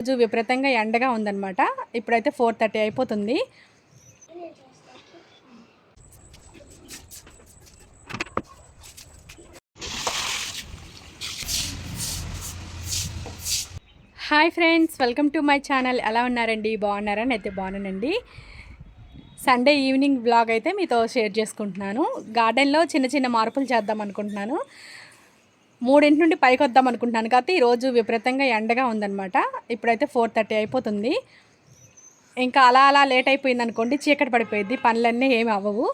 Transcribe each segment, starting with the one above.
రోజు విపరీతంగా ఎండగా ఉందన్నమాట. ఇప్పుడైతే ఫోర్ థర్టీ అయిపోతుంది. Hi friends welcome to my channel ఎలా ఉన్నారండి? బాగున్నారా? అయితే బాగున్నానండి. సండే ఈవినింగ్ బ్లాగ్ అయితే మీతో షేర్ చేసుకుంటున్నాను. గార్డెన్లో చిన్న చిన్న మార్పులు చేద్దాం అనుకుంటున్నాను. మూడింటి నుండి పైకి వద్దాం అనుకుంటున్నాను. కాబట్టి ఈరోజు విపరీతంగా ఎండగా ఉందన్నమాట. ఇప్పుడైతే ఫోర్ థర్టీ అయిపోతుంది. ఇంకా అలా అలా లేట్ అయిపోయింది అనుకోండి చీకటి పడిపోయింది పనులన్నీ ఏమి అవ్వవు.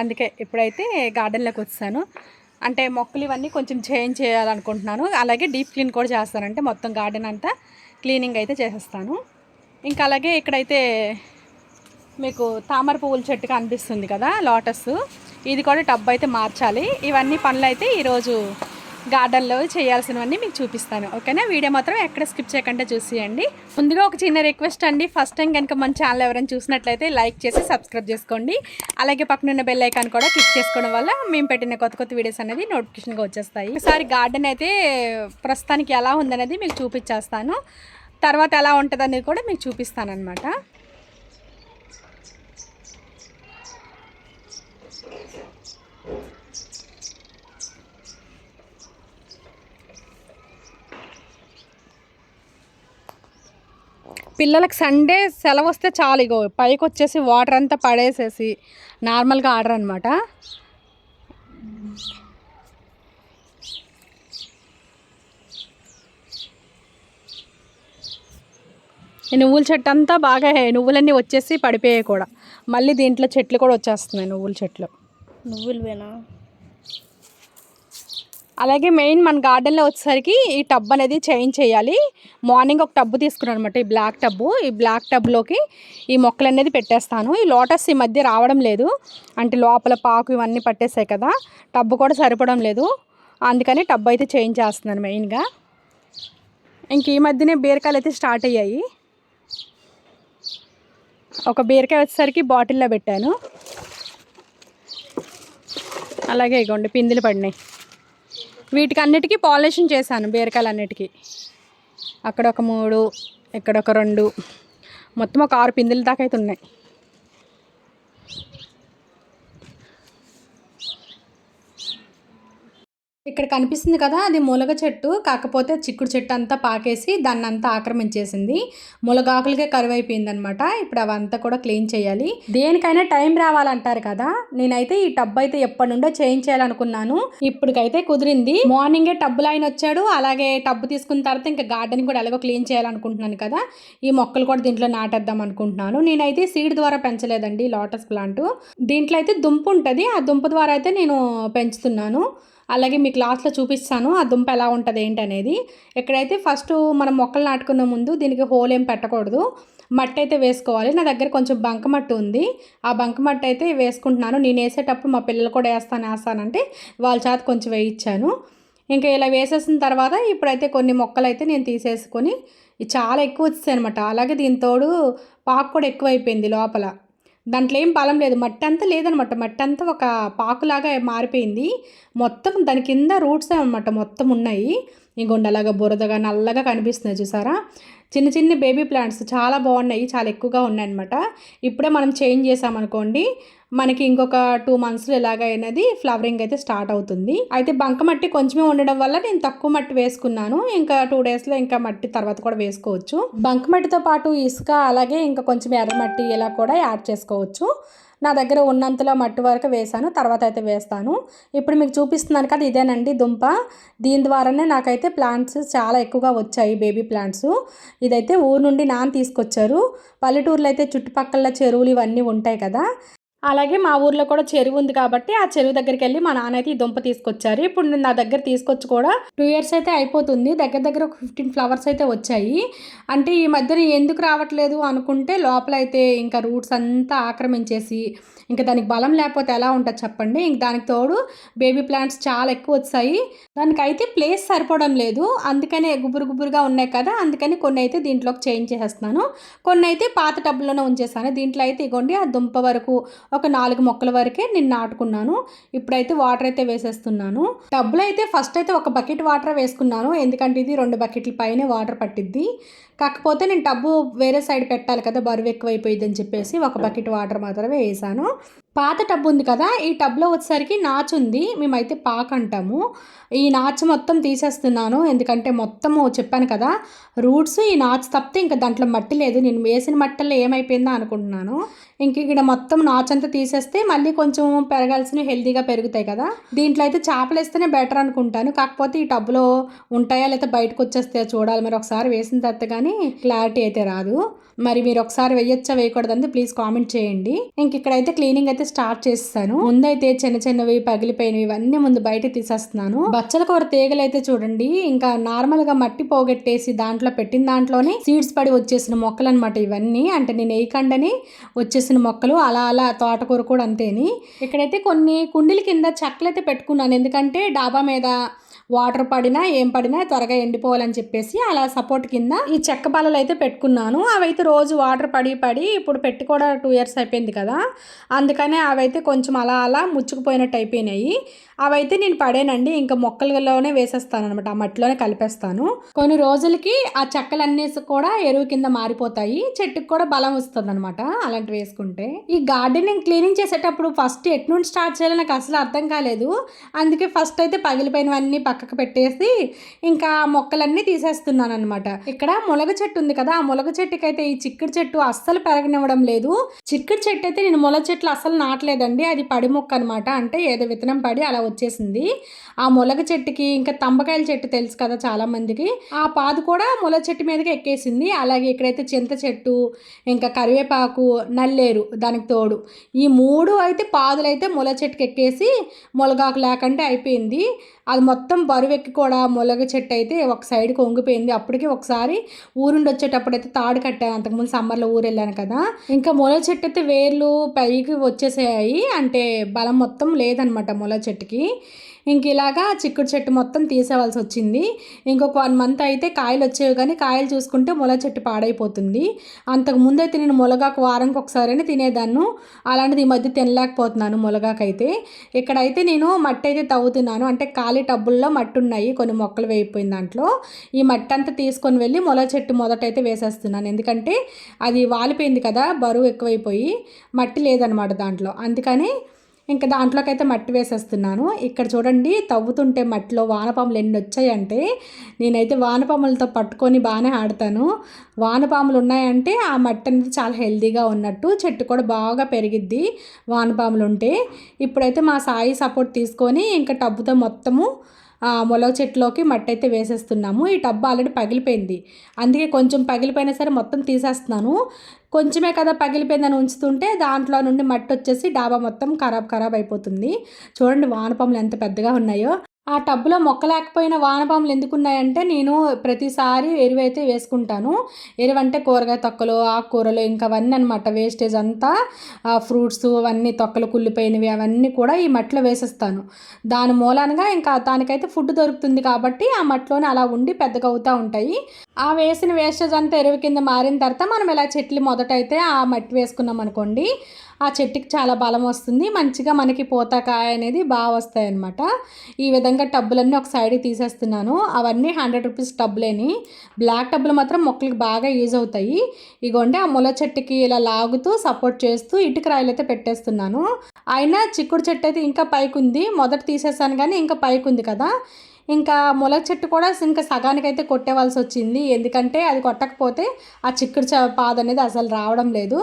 అందుకే ఇప్పుడైతే గార్డెన్లోకి వచ్చాను. అంటే మొక్కలు ఇవన్నీ కొంచెం చేంజ్ చేయాలనుకుంటున్నాను. అలాగే డీప్ క్లీన్ కూడా చేస్తానంటే మొత్తం గార్డెన్ అంతా క్లీనింగ్ అయితే చేసేస్తాను. ఇంకా అలాగే ఇక్కడైతే మీకు తామర పువ్వుల చెట్టు కనిపిస్తుంది కదా లోటస్. ఇది కూడా టబ్ అయితే మార్చాలి. ఇవన్నీ పనులు అయితే ఈరోజు గార్డెన్లో చేయాల్సినవన్నీ మీకు చూపిస్తాను ఓకేనా? వీడియో మాత్రం ఎక్కడ స్కిప్ చేయకుండా చూసేయండి. ముందుగా ఒక చిన్న రిక్వెస్ట్ అండి. ఫస్ట్ టైం కనుక మన ఛానల్ ఎవరైనా చూసినట్లయితే లైక్ చేసి సబ్స్క్రైబ్ చేసుకోండి. అలాగే పక్కనున్న బెల్ ఐకాన్ కూడా క్లిక్ చేసుకోవడం వల్ల మేము పెట్టిన కొత్త కొత్త వీడియోస్ అనేది నోటిఫికేషన్గా వచ్చేస్తాయి. ఒకసారి గార్డెన్ అయితే ప్రస్తుతానికి ఎలా ఉందనేది మీకు చూపించేస్తాను. తర్వాత ఎలా ఉంటుందనేది కూడా మీకు చూపిస్తాను అనమాట పిల్లలకు సండే సెలవు వస్తే చాలు ఇగో. పైకి వచ్చేసి వాటర్ అంతా పడేసేసి నార్మల్గా ఆర్డర్ అనమాట ఈ నువ్వుల చెట్టు అంతా బాగా నువ్వులన్నీ వచ్చేసి పడిపోయాయి కూడా. మళ్ళీ దీంట్లో చెట్లు కూడా వచ్చేస్తున్నాయి నువ్వుల చెట్లు. నువ్వులు వేనా అలాగే మెయిన్ మన గార్డెన్లో వచ్చేసరికి ఈ టబ్ అనేది చేంజ్ చేయాలి. మార్నింగ్ ఒక టబ్బు తీసుకున్నాను అనమాట ఈ బ్లాక్ టబ్బు ఈ బ్లాక్ టబ్లోకి ఈ మొక్కలు అనేది పెట్టేస్తాను. ఈ లోటస్ ఈ మధ్య రావడం లేదు. అంటే లోపల పాకు ఇవన్నీ పట్టేసాయి కదా టబ్బు కూడా సరిపడం లేదు. అందుకని టబ్ అయితే చేంజ్ చేస్తున్నాను మెయిన్గా. ఇంక ఈ మధ్యనే బీరకాయలు అయితే స్టార్ట్ అయ్యాయి. ఒక బీరకాయ వచ్చేసరికి బాటిల్లో పెట్టాను. అలాగే ఇగోండి పిందులు పడినాయి. వీటికి అన్నిటికీ పాలినేషన్ చేశాను బీరకాయలు అన్నిటికీ అక్కడ ఒక మూడు ఇక్కడ ఒక రెండు మొత్తం ఒక ఆరు పిందుల దాకా అయితే ఉన్నాయి. ఇక్కడ కనిపిస్తుంది కదా అది ములగ చెట్టు. కాకపోతే చిక్కుడు చెట్టు అంతా పాకేసి దాన్ని అంతా ఆక్రమించేసింది. ములగాకులకే కరువైపోయింది అనమాట ఇప్పుడు అవంతా కూడా క్లీన్ చేయాలి. దేనికైనా టైం రావాలంటారు కదా. నేనైతే ఈ టబ్ అయితే ఎప్పటి నుండో చేంజ్ చేయాలనుకున్నాను. ఇప్పటికైతే కుదిరింది. మార్నింగే టబ్ లైన్ వచ్చాడు. అలాగే టబ్ తీసుకున్న తర్వాత ఇంకా గార్డెన్ కూడా ఎలాగో క్లీన్ చేయాలనుకుంటున్నాను కదా. ఈ మొక్కలు కూడా దీంట్లో నాటేద్దాం అనుకుంటున్నాను. నేనైతే సీడ్ ద్వారా పెంచలేదండి లోటస్ ప్లాంట్. దీంట్లో అయితే దుంప ఉంటుంది. ఆ దుంప ద్వారా అయితే నేను పెంచుతున్నాను. అలాగే మీకు లాస్ట్లో చూపిస్తాను ఆ దుంప ఎలా ఉంటుంది ఏంటి అనేది. ఇక్కడైతే ఫస్ట్ మనం మొక్కలు నాటుకున్న ముందు దీనికి హోల్ ఏం పెట్టకూడదు. మట్టి అయితే వేసుకోవాలి. నా దగ్గర కొంచెం బంకమట్టి ఉంది. ఆ బంకమట్టి అయితే వేసుకుంటున్నాను. నేను వేసేటప్పుడు మా పిల్లలు కూడా వేస్తాను వేస్తానంటే వాళ్ళ చేత కొంచెం వేయించాను ఇంకా ఇలా వేసేసిన తర్వాత ఇప్పుడైతే కొన్ని మొక్కలు అయితే నేను తీసేసుకొని చాలా ఎక్కువ వచ్చింది అనమాట అలాగే దీని తోడు పాకు కూడా ఎక్కువైపోయింది లోపల. దాంట్లో ఏం బలం లేదు. మట్టి అంతా లేదనమాట. మట్టి అంతా ఒక పాకులాగా మారిపోయింది. మొత్తం దాని కింద రూట్స్ అనమాట మొత్తం ఉన్నాయి. ఇంకొండ అలాగా బురదగా నల్లగా కనిపిస్తున్నాయి చూసారా? చిన్న చిన్న బేబీ ప్లాంట్స్ చాలా బాగున్నాయి. చాలా ఎక్కువగా ఉన్నాయి అనమాట ఇప్పుడే మనం చేంజ్ చేసామనుకోండి మనకి ఇంకొక టూ మంత్స్లో ఎలాగైనది ఫ్లవరింగ్ అయితే స్టార్ట్ అవుతుంది. అయితే బంక మట్టి కొంచెమే ఉండడం వల్ల నేను తక్కువ మట్టి వేసుకున్నాను. ఇంకా టూ డేస్లో ఇంకా మట్టి తర్వాత కూడా వేసుకోవచ్చు. బంక మట్టితో పాటు ఇసుక అలాగే ఇంకా కొంచెం ఎర్రమట్టి ఇలా కూడా యాడ్ చేసుకోవచ్చు. నా దగ్గర ఉన్నంతలో మట్టి వరకు వేసాను తర్వాత అయితే వేస్తాను. ఇప్పుడు మీకు చూపిస్తున్నాను కదా ఇదేనండి దుంప. దీని ద్వారానే నాకైతే ప్లాంట్స్ చాలా ఎక్కువగా వచ్చాయి బేబీ ప్లాంట్స్ ఇదైతే ఊరు నుండి నాన్న తీసుకొచ్చారు. పల్లెటూరులో అయితే చుట్టుపక్కల చెరువులు ఇవన్నీ ఉంటాయి కదా. అలాగే మా ఊర్లో కూడా చెరువు ఉంది కాబట్టి ఆ చెరువు దగ్గరికి వెళ్ళి మా నాన్న అయితే ఈ దుంప తీసుకొచ్చారు. ఇప్పుడు నేను నా దగ్గర తీసుకొచ్చి కూడా టూ ఇయర్స్ అయితే అయిపోతుంది. దగ్గర దగ్గర ఒక ఫిఫ్టీన్ ఫ్లవర్స్ అయితే వచ్చాయి. అంటే ఈ మధ్యన ఎందుకు రావట్లేదు అనుకుంటే లోపల అయితే ఇంకా రూట్స్ అంతా ఆక్రమించేసి ఇంకా దానికి బలం లేకపోతే ఎలా ఉంటుంది చెప్పండి? ఇంక దానికి తోడు బేబీ ప్లాంట్స్ చాలా ఎక్కువ వచ్చాయి. దానికైతే ప్లేస్ సరిపోవడం లేదు. అందుకనే గుబురు గుబురుగా ఉన్నాయి కదా అందుకని కొన్ని అయితే దీంట్లోకి చేంజ్ చేసేస్తున్నాను. కొన్ని అయితే పాత టబ్బులోనే ఉంచేస్తాను దీంట్లో అయితే ఇగోండి ఆ దుంప వరకు ఒక నాలుగు మొక్కల వరకే నేను నాటుకున్నాను. ఇప్పుడైతే వాటర్ అయితే వేసేస్తున్నాను. టబ్లో అయితే ఫస్ట్ అయితే ఒక బకెట్ వాటర్ వేసుకున్నాను. ఎందుకంటే ఇది రెండు బకెట్ల పైనే వాటర్ పట్టిద్ది. కాకపోతే నేను టబ్బు వేరే సైడ్ పెట్టాలి కదా బరువు ఎక్కువైపోయింది అని చెప్పేసి ఒక బకెట్ వాటర్ మాత్రమే వేసాను. పాత టబ్ ఉంది కదా ఈ టబ్లో వచ్చేసరికి నాచు ఉంది మేమైతే పాక్ అంటాము. ఈ నాచు మొత్తం తీసేస్తున్నాను ఎందుకంటే మొత్తము చెప్పాను కదా రూట్స్ ఈ నాచు తప్పితే ఇంకా దాంట్లో మట్టి లేదు. నేను వేసిన మట్టల్లో ఏమైపోయిందో అనుకుంటున్నాను. ఇంక ఇక్కడ మొత్తం నాచు అంతా తీసేస్తే మళ్ళీ కొంచెం పెరగాల్సినవి హెల్తీగా పెరుగుతాయి కదా. దీంట్లో అయితే చేపలు వేస్తేనే బెటర్ అనుకుంటాను. కాకపోతే ఈ టబ్లో ఉంటాయా లేకపోతే బయటకు వచ్చేస్తే చూడాలి. మరి ఒకసారి వేసిన తర్వాత కానీ క్లారిటీ అయితే రాదు. మరి మీరు ఒకసారి వేయొచ్చా వేయకూడదంటే ప్లీజ్ కామెంట్ చేయండి. ఇంక ఇక్కడైతే క్లీనింగ్ అయితే స్టార్ట్ చేస్తాను. ముందైతే చిన్న చిన్నవి పగిలిపోయినవి ఇవన్నీ ముందు బయట తీసేస్తున్నాను. బచ్చల కూర తీగలు అయితే చూడండి. ఇంకా నార్మల్గా మట్టి పోగొట్టేసి దాంట్లో పెట్టిన దాంట్లోనే సీడ్స్ పడి వచ్చేసిన మొక్కలు అనమాట ఇవన్నీ. అంటే నేను వేయకండని వచ్చేసిన మొక్కలు అలా అలా తోటకూర కూడా అంతేని. ఇక్కడైతే కొన్ని కుండీల కింద చెక్కలు అయితే పెట్టుకున్నాను. ఎందుకంటే డాబా మీద వాటర్ పడినా ఏం పడినా త్వరగా ఎండిపోవాలని చెప్పేసి అలా సపోర్ట్ కింద ఈ చెక్క బల్లలు అయితే పెట్టుకున్నాను. అవైతే రోజు వాటర్ పడి పడి ఇప్పుడు పెట్టి కూడా టూ ఇయర్స్ అయిపోయింది కదా. అందుకనే అవైతే కొంచెం అలా అలా ముచ్చుకుపోయినట్టు అయిపోయినాయి. అవైతే నేను పడేనండి. ఇంకా మొక్కలలోనే వేసేస్తాను అనమాట ఆ మట్టిలోనే కలిపేస్తాను. కొన్ని రోజులకి ఆ చెక్కలన్నీ కూడా ఎరువు కింద మారిపోతాయి. చెట్టుకు కూడా బలం వస్తుంది అనమాట అలాంటివి వేసుకుంటే. ఈ గార్డెనింగ్ క్లీనింగ్ చేసేటప్పుడు ఫస్ట్ ఎటు నుండి స్టార్ట్ చేయాలో నాకు అసలు అర్థం కాలేదు. అందుకే ఫస్ట్ అయితే పగిలిపోయినవన్నీ పక్కకు పెట్టేసి ఇంకా మొక్కలన్నీ తీసేస్తున్నాను అనమాట ఇక్కడ ములగ చెట్టు ఉంది కదా ఆ ములగ చెట్టుకి అయితే ఈ చిక్కుడు చెట్టు అస్సలు పెరగనివ్వడం లేదు. చిక్కుడు చెట్టు అయితే నేను ములగ చెట్లు అస్సలు నాటలేదండి అది పడి మొక్క అనమాట అంటే ఏదో విత్తనం పడి అలా వచ్చేసింది. ఆ ములగ చెట్టుకి ఇంకా తంబకాయల చెట్టు తెలుసు కదా చాలా మందికి ఆ పాదు కూడా మొలగ చెట్టు మీదకి ఎక్కేసింది. అలాగే ఇక్కడైతే చింత చెట్టు ఇంకా కరివేపాకు నల్లేరు దానికి తోడు. ఈ మూడు అయితే పాదులు అయితే ముల చెట్టుకి ఎక్కేసి ములగాకు లేకంటే అయిపోయింది. అది మొత్తం బరువెక్కి కూడా ములగ చెట్టు అయితే ఒక సైడ్కి వంగిపోయింది అప్పటికి ఒకసారి ఊరుండి వచ్చేటప్పుడు అయితే తాడు కట్టాను అంతకుముందు సమ్మర్లో ఊరు వెళ్ళాను కదా. ఇంకా ములగ చెట్టు అయితే వేర్లు పైకి వచ్చేసాయి. అంటే బలం మొత్తం లేదనమాట ములగ చెట్టుకి. ఇంక ఇలాగా చిక్కుడు చెట్టు మొత్తం తీసేవాల్సి వచ్చింది. ఇంకొక వన్ మంత్ అయితే కాయలు వచ్చేవి కానీ కాయలు చూసుకుంటే ముల చెట్టు పాడైపోతుంది. అంతకు ముందైతే నేను ములగాకు వారానికి ఒకసారి తినేదాన్ని. అలాంటిది ఈ మధ్య తినలేకపోతున్నాను ములగాకైతే. ఇక్కడైతే నేను మట్టి అయితే తవ్వుతున్నాను. అంటే ఖాళీ టబ్బుల్లో మట్టి ఉన్నాయి కొన్ని మొక్కలు వేయిపోయిన దాంట్లో. ఈ మట్టి అంతా తీసుకొని వెళ్ళి ముల చెట్టు మొదటైతే వేసేస్తున్నాను. ఎందుకంటే అది వాలిపోయింది కదా బరువు ఎక్కువైపోయి మట్టి లేదనమాట దాంట్లో. అందుకని ఇంకా దాంట్లోకి అయితే మట్టి వేసేస్తున్నాను. ఇక్కడ చూడండి తవ్వుతుంటే మట్టిలో వానపాములు ఎన్ని వచ్చాయంటే నేనైతే వానపాములతో పట్టుకొని బాగానే ఆడతాను. వానపాములు ఉన్నాయంటే ఆ మట్టి అనేది చాలా హెల్దీగా ఉన్నట్టు చెట్టు కూడా బాగా పెరిగిద్ది వానపాములు ఉంటే ఇప్పుడైతే మా సాయి సపోర్ట్ తీసుకొని ఇంకా టబ్బుతో మొత్తము మొలవ చెట్టులోకి మట్టి అయితే వేసేస్తున్నాము. ఈ టబ్ ఆల్రెడీ పగిలిపోయింది. అందుకే కొంచెం పగిలిపోయినా సరే మొత్తం తీసేస్తున్నాను. కొంచెమే కదా పగిలిపోయిందని ఉంచుతుంటే దాంట్లో నుండి మట్టి వచ్చేసి డాబా మొత్తం ఖరాబ్ ఖరాబ్ అయిపోతుంది. చూడండి వానపాములు ఎంత పెద్దగా ఉన్నాయో. ఆ టబ్లో మొక్కలేకపోయిన వానపాములు ఎందుకున్నాయంటే నేను ప్రతిసారి ఎరువైతే వేసుకుంటాను. ఎరువు అంటే కూరగాయ తొక్కలు ఆకుకూరలు ఇంకా అవన్నీ అనమాట వేస్టేజ్ అంతా ఫ్రూట్స్ అవన్నీ తొక్కలు కుళ్ళిపోయినవి అవన్నీ కూడా ఈ మట్టిలో వేసేస్తాను. దాని మూలంగా ఇంకా దానికైతే ఫుడ్ దొరుకుతుంది కాబట్టి ఆ మట్టిలోనే అలా ఉండి పెద్దగా అవుతూ ఉంటాయి. ఆ వేసిన వేస్టేజ్ అంతా ఎరువు కింద మారిన తర్వాత మనం ఇలా చెట్లు మొదట అయితే ఆ మట్టి వేసుకున్నాం అనుకోండి ఆ చెట్టుకి చాలా బలం వస్తుంది మంచిగా మనకి పోతాకాయ అనేది బాగా వస్తాయి అనమాట ఈ విధంగా టబ్బులన్నీ ఒక సైడ్ తీసేస్తున్నాను. అవన్నీ హండ్రెడ్ రూపీస్ టబ్బులేని బ్లాక్ టబ్బులు మాత్రం మొక్కలకి బాగా యూజ్ అవుతాయి. ఇగోండి ఆ ముల చెట్టుకి ఇలా లాగుతూ సపోర్ట్ చేస్తూ ఇటుక రాయలు అయితే పెట్టేస్తున్నాను. అయినా చిక్కుడు చెట్టు అయితే ఇంకా పైకి ఉంది. మొదట తీసేసాను కానీ ఇంకా పైకి ఉంది కదా. ఇంకా ములగ చెట్టు కూడా ఇంకా సగానికైతే కొట్టేవాల్సి వచ్చింది. ఎందుకంటే అది కొట్టకపోతే ఆ చిక్కుడు పాద అనేది అసలు రావడం లేదు.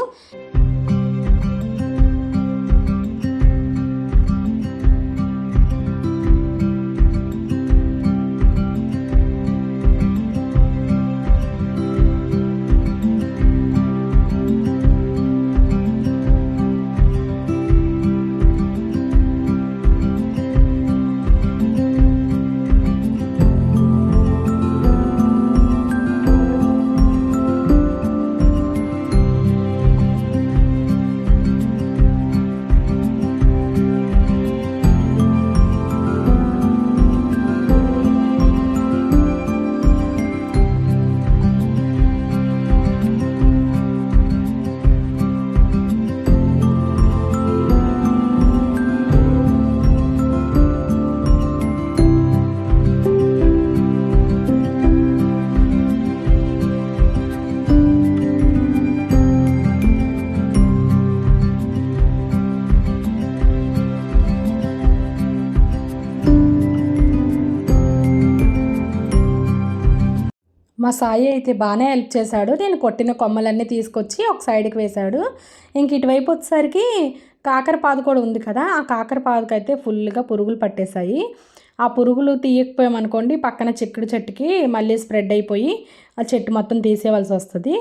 సాయి అయితే బాగానే హెల్ప్ చేశాడు. నేను కొట్టిన కొమ్మలన్నీ తీసుకొచ్చి ఒక సైడ్కి వేశాడు. ఇంక ఇటువైపు వచ్చేసరికి కాకర కూడా ఉంది కదా ఆ కాకర పాదుకు అయితే ఫుల్గా పురుగులు పట్టేశాయి. ఆ పురుగులు తీయకపోయామనుకోండి పక్కన చిక్కుడు చెట్టుకి మళ్ళీ స్ప్రెడ్ అయిపోయి ఆ చెట్టు మొత్తం తీసేయవలసి వస్తుంది.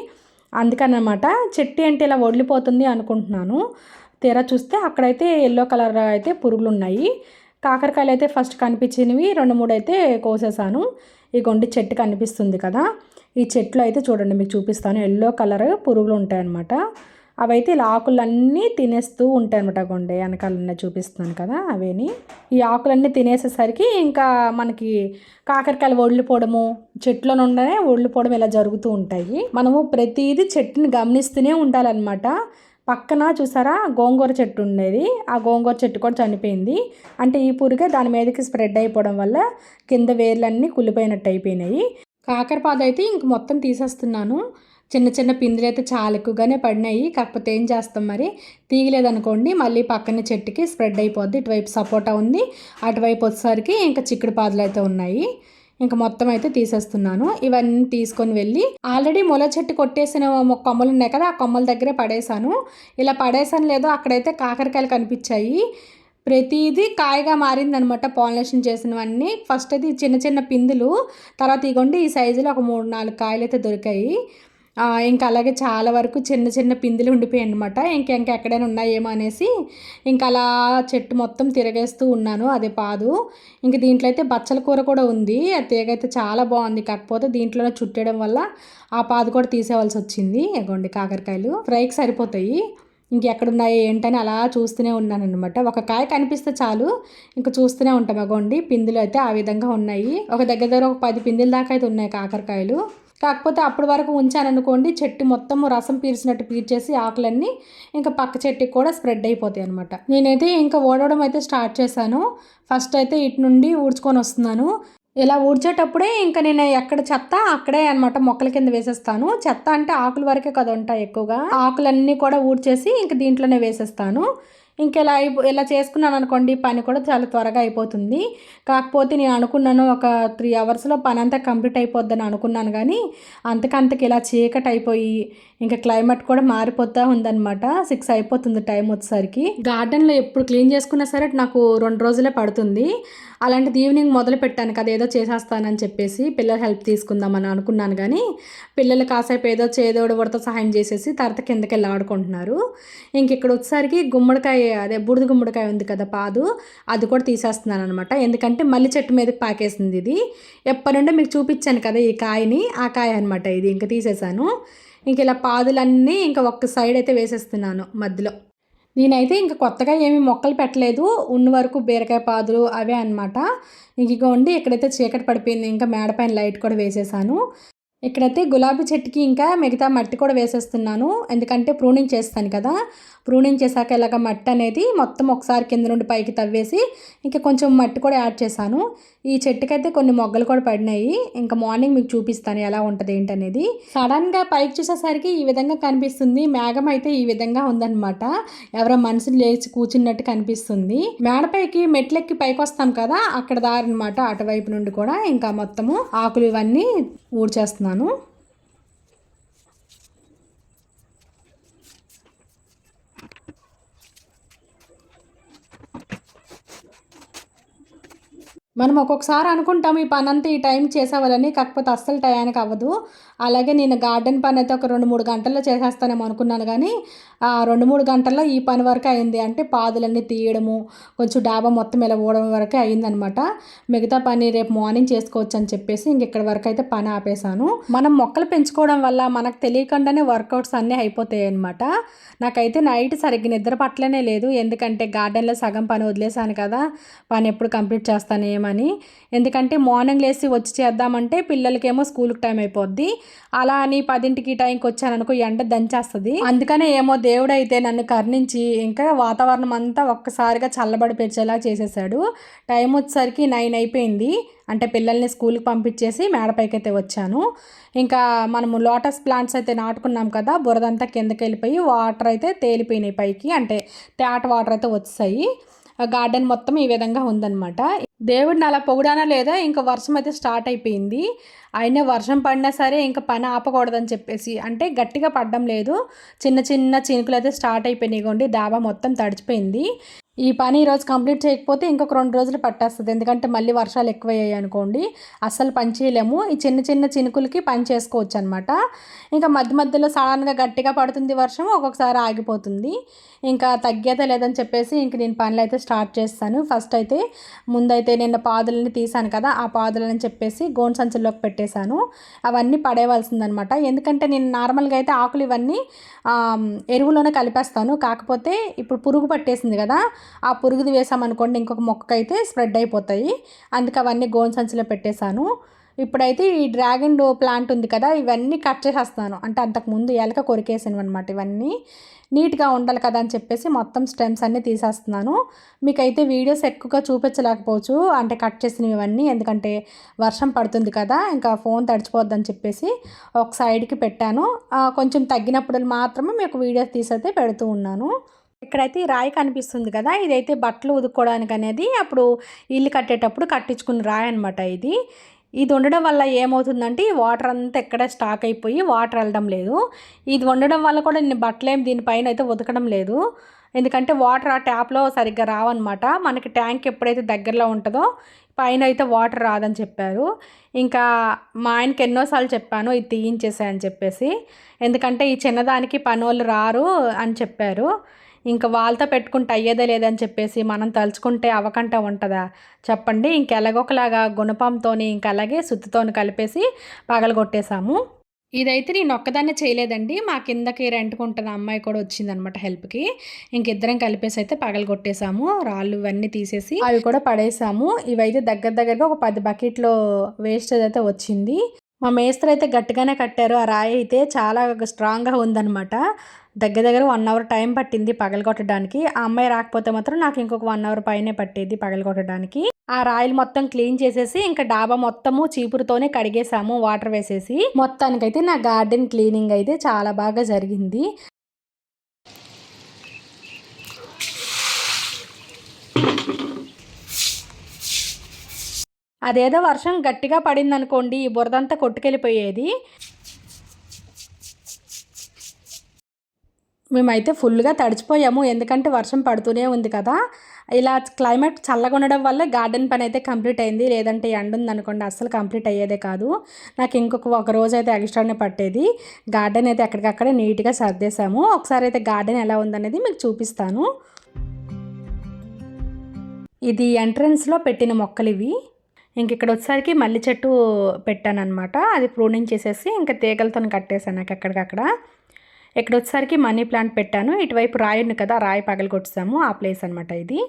అందుకనమాట చెట్టు అంటే ఇలా వదిలిపోతుంది అనుకుంటున్నాను. తీరా చూస్తే అక్కడైతే ఎల్లో కలర్ అయితే పురుగులు ఉన్నాయి కాకరకాయలు అయితే ఫస్ట్ కనిపించినవి రెండు మూడు అయితే కోసేసాను ఈ గొండి చెట్టు కనిపిస్తుంది కదా. ఈ చెట్లు అయితే చూడండి మీకు చూపిస్తాను. ఎల్లో కలర్ పురుగులు ఉంటాయన్నమాట. అవైతే ఇలా ఆకులన్నీ తినేస్తూ ఉంటాయి అనమాట గొండె. వెనకాలన్నీ చూపిస్తున్నాను కదా అవేని. ఈ ఆకులన్నీ తినేసేసరికి ఇంకా మనకి కాకరకాయలు ఒళ్ళిపోవడము చెట్లో నుండనే ఒళ్ళిపోవడం ఇలా జరుగుతూ ఉంటాయి. మనము ప్రతిదీ చెట్టుని గమనిస్తూనే ఉండాలన్నమాట. పక్కన చూసారా? గోంగూర చెట్టు ఉండేది. ఆ గోంగూర చెట్టు కూడా చనిపోయింది. అంటే ఈ పురుగే దాని మీదకి స్ప్రెడ్ అయిపోవడం వల్ల కింద వేర్లన్నీ కుళ్ళిపోయినట్టు అయిపోయినాయి. కాకరపాదు అయితే ఇంక మొత్తం తీసేస్తున్నాను. చిన్న చిన్న పిందులు అయితే చాలా ఎక్కువగానే పడినాయి. కాకపోతే ఏం చేస్తాం మరి? తీగలేదనుకోండి మళ్ళీ పక్కన చెట్టుకి స్ప్రెడ్ అయిపోద్ది. ఇటువైపు సపోటా ఉంది. అటువైపు వచ్చేసరికి ఇంకా చిక్కుడు పాదులు అయితే ఉన్నాయి. ఇంకా మొత్తం అయితే తీసేస్తున్నాను. ఇవన్నీ తీసుకొని వెళ్ళి ఆల్రెడీ మొల చెట్టు కొట్టేసిన కొమ్మలు ఉన్నాయి కదా ఆ కొమ్మల దగ్గరే పడేశాను. ఇలా పడేసాను లేదో అక్కడైతే కాకరకాయలు కనిపించాయి. ప్రతిదీ కాయగా మారిందనమాట పాలినేషన్ చేసినవన్నీ. ఫస్ట్ అయితే చిన్న చిన్న పిందులు తర్వాత ఇగోండి ఈ సైజులో ఒక మూడు నాలుగు కాయలు అయితే దొరికాయి. ఇంకా అలాగే చాలా వరకు చిన్న చిన్న పిందులు ఉండిపోయాయి అనమాట ఇంకా ఇంకా ఎక్కడైనా ఉన్నాయేమో అనేసి ఇంకా అలా చెట్టు మొత్తం తిరగేస్తూ ఉన్నాను. అదే పాదు. ఇంక దీంట్లో అయితే బచ్చల కూర కూడా ఉంది. ఆ తీగ అయితే చాలా బాగుంది. కాకపోతే దీంట్లోనే చుట్టడం వల్ల ఆ పాదు కూడా తీసేవలసి వచ్చింది. ఎగోండి కాకరకాయలు. ఫ్రైకి సరిపోతాయి. ఇంకెక్కడున్నాయి ఏంటని అలా చూస్తూనే ఉన్నాను అనమాట ఒక కాయ కనిపిస్తే చాలు. ఇంకా చూస్తూనే ఉంటాం. అగోండి పిందులు అయితే ఆ విధంగా ఉన్నాయి. ఒక దగ్గర దగ్గర ఒక పది పిందుల దాకా అయితే ఉన్నాయి కాకరకాయలు. కాకపోతే అప్పటి వరకు ఉంచాననుకోండి చెట్టు మొత్తం రసం పీల్చినట్టు పీల్చేసి ఆకులన్నీ ఇంకా పక్క చెట్టుకి కూడా స్ప్రెడ్ అయిపోతాయి అనమాట నేనైతే ఇంకా ఓడవడం అయితే స్టార్ట్ చేశాను. ఫస్ట్ అయితే ఇటు నుండి ఊడ్చుకొని వస్తున్నాను. ఇలా ఊడ్చేటప్పుడే ఇంకా నేను ఎక్కడ చెత్త అక్కడే అనమాట మొక్కల కింద వేసేస్తాను. చెత్త అంటే ఆకుల వరకే కదా ఉంటాయి ఎక్కువగా. ఆకులన్నీ కూడా ఊడ్చేసి ఇంకా దీంట్లోనే వేసేస్తాను. ఇంక ఇలా అయిపో ఇలా చేసుకున్నాను అనుకోండి పని కూడా చాలా త్వరగా అయిపోతుంది. కాకపోతే నేను అనుకున్నాను ఒక త్రీ అవర్స్లో పని అంతా కంప్లీట్ అయిపోద్దని అనుకున్నాను కానీ అంతకంతకి ఇలా చీకటి అయిపోయి ఇంకా క్లైమేట్ కూడా మారిపోతా ఉందన్నమాట. సిక్స్ అయిపోతుంది టైం వచ్చేసరికి. గార్డెన్లో ఎప్పుడు క్లీన్ చేసుకున్నా సరే నాకు రెండు రోజులే పడుతుంది. అలాంటిది ఈవినింగ్ మొదలు పెట్టాను కదా ఏదో చేసేస్తానని చెప్పేసి పిల్లల హెల్ప్ తీసుకుందామని అనుకున్నాను కానీ పిల్లలు కాసేపు ఏదో చేదోడు వడతో సహాయం చేసేసి తర్వాత కిందకి వెళ్ళి ఆడుకుంటున్నారు. ఇంక ఇక్కడ వచ్చేసరికి గుమ్మడికాయ అదే బూడిద గుమ్మడికాయ ఉంది కదా పాదు అది కూడా తీసేస్తున్నాను అనమాట ఎందుకంటే మళ్ళీ చెట్టు మీదకి పాకేసింది ఇది. ఎప్పటి నుండి మీకు చూపించాను కదా ఈ కాయని ఆ కాయ అనమాట ఇది. ఇంకా తీసేసాను ఇంక ఇలా పాదులన్నీ ఇంకా ఒక్క సైడ్ అయితే వేసేస్తున్నాను మధ్యలో. నేనైతే ఇంకా కొత్తగా ఏమి మొక్కలు పెట్టలేదు. ఉన్న వరకు బీరకాయ పాదులు అవే అనమాట ఇంకోండి ఇక్కడైతే చీకటి పడిపోయింది. ఇంకా మేడపైన లైట్ కూడా వేసేసాను. ఇక్కడైతే గులాబీ చెట్టుకి ఇంకా మిగతా మట్టి కూడా వేసేస్తున్నాను. ఎందుకంటే ప్రూనింగ్ చేస్తాను కదా. ప్రూనింగ్ చేశాక ఇలాగ మట్టి అనేది మొత్తం ఒకసారి కింద నుండి పైకి తవ్వేసి ఇంకా కొంచెం మట్టి కూడా యాడ్ చేశాను. ఈ చెట్టుకైతే కొన్ని మొగ్గలు కూడా పడినాయి. ఇంకా మార్నింగ్ మీకు చూపిస్తాను ఎలా ఉంటుంది ఏంటనేది సడన్గా పైకి చూసేసరికి ఈ విధంగా కనిపిస్తుంది. మేఘం అయితే ఈ విధంగా ఉందన్నమాట. ఎవరో మనుషులు లేచి కూర్చున్నట్టు కనిపిస్తుంది. మేడపైకి మెట్లెక్కి పైకి వస్తాం కదా. అక్కడ దారనమాట అటువైపు నుండి కూడా. ఇంకా మొత్తము ఆకులు ఇవన్నీ ఊడ్చేస్తున్నాను మనం ఒక్కొక్కసారి అనుకుంటాం ఈ పని అంతా ఈ టైం చేసేవాళ్ళని కాకపోతే అస్సలు టయానికి అవ్వదు. అలాగే నేను గార్డెన్ పని అయితే ఒక రెండు మూడు గంటల్లో చేసేస్తానేమో అనుకున్నాను కానీ ఆ రెండు మూడు గంటల్లో ఈ పని వరకు అయింది. అంటే పాదులన్నీ తీయడము కొంచెం డాబా మొత్తం ఇలా ఊడడం వరకే అయిందనమాట. మిగతా పని రేపు మార్నింగ్ చేసుకోవచ్చు అని చెప్పేసి ఇంక ఇక్కడ వరకు అయితే పని ఆపేశాను. మనం మొక్కలు పెంచుకోవడం వల్ల మనకు తెలియకుండానే వర్కౌట్స్ అన్నీ అయిపోతాయి అనమాట నాకైతే నైట్ సరిగ్గా నిద్ర పట్టలేనే లేదు. ఎందుకంటే గార్డెన్లో సగం పని వదిలేశాను కదా పని ఎప్పుడు కంప్లీట్ చేస్తాను ఏమని ఎందుకంటే మార్నింగ్ లేసి వచ్చి చేద్దామంటే పిల్లలకేమో స్కూల్కి టైం అయిపోద్ది. అలా అని పదింటికి టైంకి వచ్చాను అనుకో ఎండ దంచేస్తుంది. అందుకనే ఏమో దేవుడు అయితే నన్ను కర్ణించి ఇంకా వాతావరణం అంతా ఒక్కసారిగా చల్లబడి పెంచేలా చేసేసాడు. టైం వచ్చేసరికి నైన్ అయిపోయింది. అంటే పిల్లల్ని స్కూల్కి పంపించేసి మేడపైకి అయితే వచ్చాను. ఇంకా మనము లోటస్ ప్లాంట్స్ అయితే నాటుకున్నాం కదా బురదంతా కిందకి వెళ్ళిపోయి వాటర్ అయితే తేలిపోయినాయి పైకి. అంటే ట్యాట్ వాటర్ అయితే వచ్చాయి గార్డెన్ మొత్తం ఈ విధంగా ఉందన్నమాట. దేవుడిని అలా పొగడానా లేదా? ఇంకా వర్షం అయితే స్టార్ట్ అయిపోయింది. అయినా వర్షం పడినా సరే ఇంకా పని ఆపకూడదని చెప్పేసి అంటే గట్టిగా పడడం లేదు. చిన్న చిన్న చినుకులు అయితే స్టార్ట్ అయిపోయినాయి. కొండి డాబా మొత్తం తడిచిపోయింది. ఈ పని ఈరోజు కంప్లీట్ చేయకపోతే ఇంకొక రెండు రోజులు పట్టేస్తుంది. ఎందుకంటే మళ్ళీ వర్షాలు ఎక్కువయ్యాయి అనుకోండి అస్సలు పని చేయలేము. ఈ చిన్న చిన్న చినుకులకి పని చేసుకోవచ్చు అనమాట ఇంకా మధ్య మధ్యలో సడన్గా గట్టిగా పడుతుంది వర్షం ఒక్కొక్కసారి ఆగిపోతుంది. ఇంకా తగ్గేదే లేదని చెప్పేసి ఇంక నేను పనులు అయితే స్టార్ట్ చేస్తాను. ఫస్ట్ అయితే ముందైతే నిన్న పాదులని తీసాను కదా ఆ పాదులని చెప్పేసి గోన్ సంచుల్లోకి పెట్టేశాను. అవన్నీ పడేయవలసిందనమాట. ఎందుకంటే నేను నార్మల్గా అయితే ఆకులు ఇవన్నీ ఎరువులోనే కలిపేస్తాను. కాకపోతే ఇప్పుడు పురుగు పట్టేసింది కదా ఆ పురుగుది వేసామనుకోండి ఇంకొక మొక్కకైతే స్ప్రెడ్ అయిపోతాయి. అందుకే అవన్నీ గోన్ సంచిలో పెట్టేశాను. ఇప్పుడైతే ఈ డ్రాగన్ ప్లాంట్ ఉంది కదా ఇవన్నీ కట్ చేసేస్తాను అంటే అంతకుముందు ఎలక కొరికేసినవి అనమాట ఇవన్నీ. నీట్గా ఉండాలి కదా అని చెప్పేసి మొత్తం స్టెమ్స్ అన్నీ తీసేస్తున్నాను. మీకైతే వీడియోస్ ఎక్కువగా చూపించలేకపోవచ్చు. అంటే కట్ చేసినవి ఇవన్నీ ఎందుకంటే వర్షం పడుతుంది కదా ఇంకా ఫోన్ తడిచిపోద్దని చెప్పేసి ఒక సైడ్కి పెట్టాను. కొంచెం తగ్గినప్పుడు మాత్రమే మీకు వీడియోస్ తీసైతే పెడుతూ ఉన్నాను. ఇక్కడైతే ఈ రాయి కనిపిస్తుంది కదా ఇదైతే బట్టలు ఉదుక్కోవడానికి అనేది అప్పుడు ఇల్లు కట్టేటప్పుడు కట్టించుకున్న రాయి అనమాట ఇది. ఇది ఉండడం వల్ల ఏమవుతుందంటే ఈ వాటర్ అంతా ఎక్కడ స్టాక్ అయిపోయి వాటర్ వెళ్ళడం లేదు. ఇది ఉండడం వల్ల కూడా నేను బట్టలేం దీనిపైన అయితే ఉతకడం లేదు. ఎందుకంటే వాటర్ ఆ ట్యాప్లో సరిగ్గా రావన్నమాట. మనకి ట్యాంక్ ఎప్పుడైతే దగ్గరలో ఉంటుందో పైన అయితే వాటర్ రాదని చెప్పారు. ఇంకా మా ఆయనకి ఎన్నోసార్లు చెప్పాను ఇది తీయించేసాయని చెప్పేసి. ఎందుకంటే ఈ చిన్నదానికి పనోళ్ళు రారు అని చెప్పారు. ఇంకా వాళ్ళతో పెట్టుకుంటే అయ్యేదే లేదని చెప్పేసి మనం తలుచుకుంటే అవకంట ఉంటుందా? చెప్పండి ఇంకెలాగొకలాగా గుణపంతోని ఇంక అలాగే సుత్తితోని కలిపేసి పగలగొట్టేశాము. ఇదైతే నేను ఒక్కదాన్నే చేయలేదండి. మా కిందకి రెంట్కుంటున్న అమ్మాయి కూడా వచ్చిందనమాట హెల్ప్కి. ఇంకిద్దరం కలిపేసి అయితే పగలగొట్టేసాము రాళ్ళు ఇవన్నీ తీసేసి అవి కూడా పడేసాము ఇవైతే దగ్గర దగ్గరగా ఒక పది బకెట్లో వేస్టేజ్ అయితే వచ్చింది. మా మేస్త్రి అయితే గట్టిగానే కట్టారు. ఆ రాయి అయితే చాలా స్ట్రాంగ్గా ఉందనమాట. దగ్గర దగ్గర వన్ అవర్ టైం పట్టింది పగలగొట్టడానికి ఆ అమ్మాయి రాకపోతే మాత్రం నాకు ఇంకొక వన్ అవర్ పైనే పట్టేది పగలగొట్టడానికి ఆ రాయిలు మొత్తం క్లీన్ చేసేసి ఇంకా డాబా మొత్తము చీపురుతోనే కడిగేసాము వాటర్ వేసేసి. మొత్తానికైతే నా గార్డెన్ క్లీనింగ్ అయితే చాలా బాగా జరిగింది. అదేదో వర్షం గట్టిగా పడిందనుకోండి ఈ బురదంతా కొట్టుకెళ్ళిపోయేది. మేమైతే ఫుల్గా తడిచిపోయాము. ఎందుకంటే వర్షం పడుతూనే ఉంది కదా. ఇలా క్లైమేట్ చల్లగా ఉండడం వల్ల గార్డెన్ పని అయితే కంప్లీట్ అయింది. లేదంటే ఎండ ఉందనుకోండి అస్సలు కంప్లీట్ అయ్యేదే కాదు. నాకు ఇంకొక ఒక రోజు అయితే ఎక్స్ట్రానే పట్టేది. గార్డెన్ అయితే ఎక్కడికక్కడే నీట్గా సర్దేశాము. ఒకసారి అయితే గార్డెన్ ఎలా ఉందనేది మీకు చూపిస్తాను. ఇది ఎంట్రన్స్లో పెట్టిన మొక్కలు ఇవి. ఇంక ఇక్కడ వచ్చేసరికి మల్లి చెట్టు పెట్టానమాట అది ప్రూనింగ్ చేసేసి ఇంకా తీగలతో కట్టేశాను నాకు ఎక్కడికక్కడ. ఇక్కడ వచ్చేసరికి మనీ ప్లాంట్ పెట్టాను. ఇటువైపు రాయి ఉంది కదా రాయి పగలగొట్టాము ఆ ప్లేస్ అనమాట ఇది.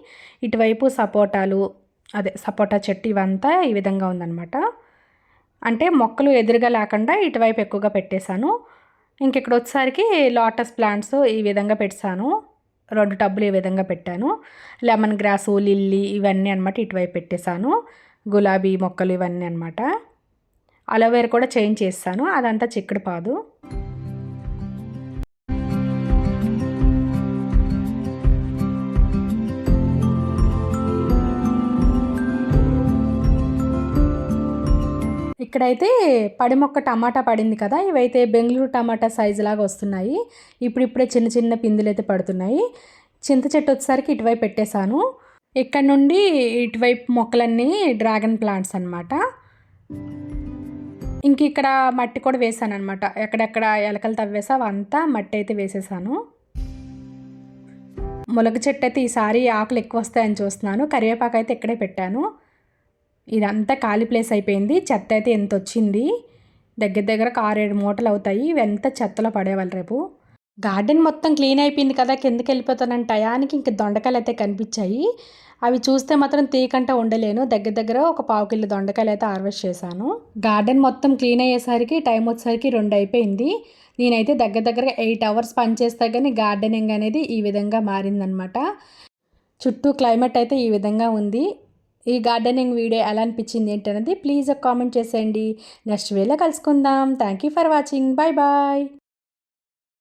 ఇటువైపు సపోటాలు అదే సపోటా చెట్టు ఇవంతా ఈ విధంగా ఉందన్నమాట. అంటే మొక్కలు ఎదురుగా లేకుండా ఇటువైపు ఎక్కువగా పెట్టేశాను. ఇంక ఇక్కడ వచ్చేసరికి లోటస్ ప్లాంట్స్ ఈ విధంగా పెట్టాను రెండు టబ్బులు ఈ విధంగా పెట్టాను. లెమన్ గ్రాసు లిల్లీ ఇవన్నీ అనమాట ఇటువైపు పెట్టేశాను. గులాబీ మొక్కలు ఇవన్నీ అనమాట అలోవేర్ కూడా చేంజ్ చేస్తాను అదంతా చిక్కుడు పాదు. ఇక్కడైతే పడి మొక్క టమాటా పడింది కదా ఇవైతే బెంగళూరు టమాటా సైజు లాగా వస్తున్నాయి. ఇప్పుడిప్పుడే చిన్న చిన్న పిందులు అయితే పడుతున్నాయి. చింత చెట్టు వచ్చేసరికి ఇటువైపు పెట్టేశాను. ఇక్కడ నుండి ఇటువైపు మొక్కలన్నీ డ్రాగన్ ప్లాంట్స్ అనమాట ఇంక ఇక్కడ మట్టి కూడా వేసాను అనమాట ఎక్కడెక్కడ ఎలకలు తవ్వేసా అవంతా మట్టి అయితే వేసేసాను ములగ చెట్టు అయితే ఈసారి ఆకులు ఎక్కువ వస్తాయని చూస్తున్నాను. కరివేపాకు అయితే ఇక్కడే పెట్టాను. ఇదంతా ఖాళీ ప్లేస్ అయిపోయింది. చెత్త అయితే ఎంత వచ్చింది దగ్గర దగ్గర ఆరేడు మూటలు అవుతాయి. ఇవంతా చెత్తలో పడేవాళ్ళు రేపు. గార్డెన్ మొత్తం క్లీన్ అయిపోయింది కదా కిందకి వెళ్ళిపోతానని టయానికి ఇంక దొండకాయలు అయితే కనిపించాయి. అవి చూస్తే మాత్రం తీయకంటే ఉండలేను. దగ్గర దగ్గర ఒక పావు కిలో దొండకాయలు అయితే హార్వెస్ట్ చేశాను. గార్డెన్ మొత్తం క్లీన్ అయ్యేసరికి టైం వచ్చేసరికి రెండు అయిపోయింది. నేనైతే దగ్గర దగ్గర ఎయిట్ అవర్స్ పనిచేస్తా కానీ గార్డెనింగ్ అనేది ఈ విధంగా మారిందనమాట. చుట్టూ క్లైమేట్ అయితే ఈ విధంగా ఉంది. ఈ గార్డెనింగ్ వీడియో ఎలా అనిపించింది ఏంటనేది ప్లీజ్ ఒక కామెంట్ చేసేయండి. నెక్స్ట్ వీడియోలో కలుసుకుందాం. Thank you for watching bye bye